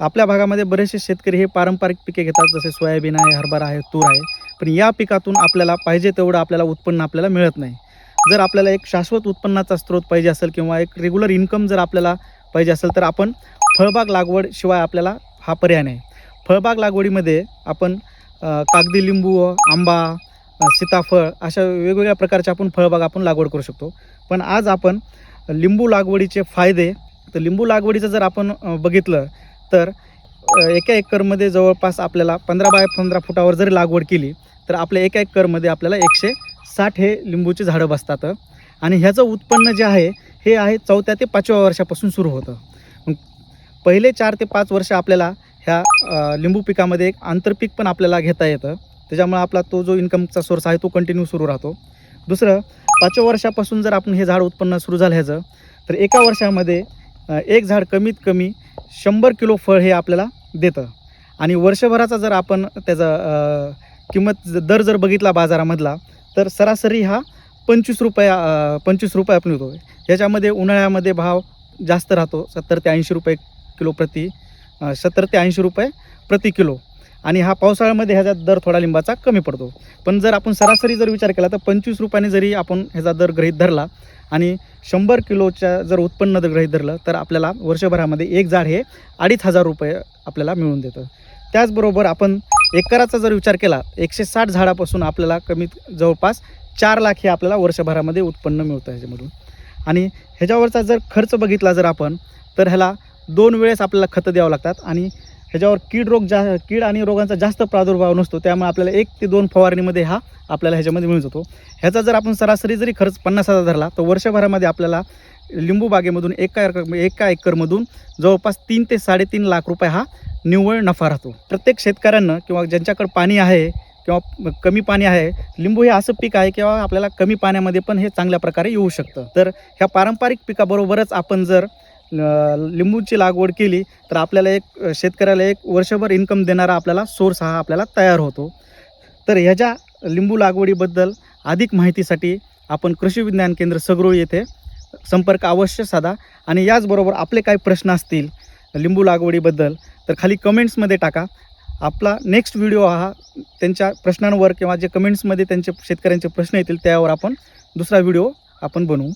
आपल्या भागामध्ये बरेचसे शेतकरी हे पारंपरिक पिके घेतात जसे सोयाबीन आहे हरभरा आहे तूर आहे. पण या पिकातून आपल्याला पाहिजे तेवढं आपल्याला उत्पन्न आपल्याला मिळत नाही. जर आपल्याला एक शाश्वत उत्पन्नाचा स्रोत पाहिजे असेल किंवा एक रेग्युलर इन्कम जर आपल्याला पाहिजे असेल तर आपण फळबाग लागवड शिवाय आपल्याला हा पर्याय नाही. फळबाग लागवडीमध्ये आपण कागदी लिंबू आंबा सीताफळ अशा वेगवेगळ्या प्रकारच्या आपण फळबाग आपण लागवड करू शकतो. पण आज आपण लिंबू लागवडीचे फायदे तर लिंबू लागवडीचं जर आपण बघितलं तर एका एकरमध्ये जवळपास आपल्याला पंधरा बाय पंधरा फुटावर जरी लागवड केली तर आपल्या एका एकरमध्ये आपल्याला एकशे साठ हे लिंबूची झाडं बसतात. आणि ह्याचं उत्पन्न जे आहे हे आहे चौथ्या ते पाचव्या वर्षापासून सुरू होतं. पहिले चार ते पाच वर्ष आपल्याला ह्या लिंबू पिकामध्ये एक आंतरपीक पण आपल्याला घेता येतं. त्याच्यामुळे आपला तो जो इन्कमचा सोर्स आहे तो कंटिन्यू सुरू राहतो. दुसरं पाचव्या वर्षापासून जर आपण हे झाड उत्पन्न सुरू झालं ह्याचं तर एका वर्षामध्ये एक झाड कमीत कमी शंभर किलो फळ हे आपल्याला देतं. आणि वर्षभराचा जर आपण त्याचा किंमत दर जर बघितला बाजारामधला तर सरासरी हा पंचवीस रुपया पंचवीस रुपये आपण येतो ह्याच्यामध्ये उन्हाळ्यामध्ये भाव जास्त राहतो सत्तर ते ऐंशी रुपये किलो प्रति सत्तर ते ऐंशी रुपये प्रति किलो. आणि हा पावसाळ्यामध्ये ह्याचा दर थोडा लिंबाचा कमी पडतो. पण जर आपण सरासरी जर विचार केला तर पंचवीस रुपयाने जरी आपण ह्याचा दर गृहीत धरला आणि शंभर किलोच्या जर उत्पन्न जर गृहीत धरलं तर आपल्याला वर्षभरामध्ये एक झाड हे अडीच हजार रुपये आपल्याला मिळून देतं. त्याचबरोबर आपण एकराचा जर विचार केला एकशे साठ झाडापासून आपल्याला कमीत जवळपास चार लाख हे आपल्याला वर्षभरामध्ये उत्पन्न मिळतं ह्याच्यामधून. आणि ह्याच्यावरचा जर खर्च बघितला जर आपण तर ह्याला दोन वेळेस आपल्याला खतं द्यावं लागतात आणि ह्याच्यावर कीड रोग जा कीड आणि रोगांचा जास्त प्रादुर्भाव नसतो. त्यामुळे आपल्याला एक ते दोन फवारणीमध्ये हा आपल्याला ह्याच्यामध्ये मिळून जातो. ह्याचा जर आपण सरासरी जरी खर्च पन्नास हजार धरला तर वर्षभरामध्ये आपल्याला लिंबू बागेमधून एका एकर एका एकरमधून जवळपास तीन ते साडेतीन लाख रुपये हा निव्वळ नफा राहतो. प्रत्येक शेतकऱ्यांना किंवा ज्यांच्याकडे पाणी आहे किंवा कमी पाणी आहे लिंबू हे असं पीक आहे किंवा आपल्याला कमी पाण्यामध्ये पण हे चांगल्या प्रकारे येऊ शकतं. तर ह्या पारंपरिक पिकाबरोबरच आपण जर लिंबूची लागवड केली तर आपल्याला एक शेतकऱ्याला एक वर्षभर इन्कम देणारा आपल्याला सोर्स हा आपल्याला तयार होतो. तर ह्याच्या लिंबू लागवडीबद्दल अधिक माहितीसाठी आपण कृषी विज्ञान केंद्र सगरोळ येथे संपर्क अवश्य साधा. आणि याचबरोबर आपले काही प्रश्न असतील लिंबू लागवडीबद्दल तर खाली कमेंट्समध्ये टाका. आपला नेक्स्ट व्हिडिओ हा त्यांच्या प्रश्नांवर किंवा जे कमेंट्समध्ये त्यांचे शेतकऱ्यांचे प्रश्न येतील त्यावर आपण दुसरा व्हिडिओ आपण बनवू.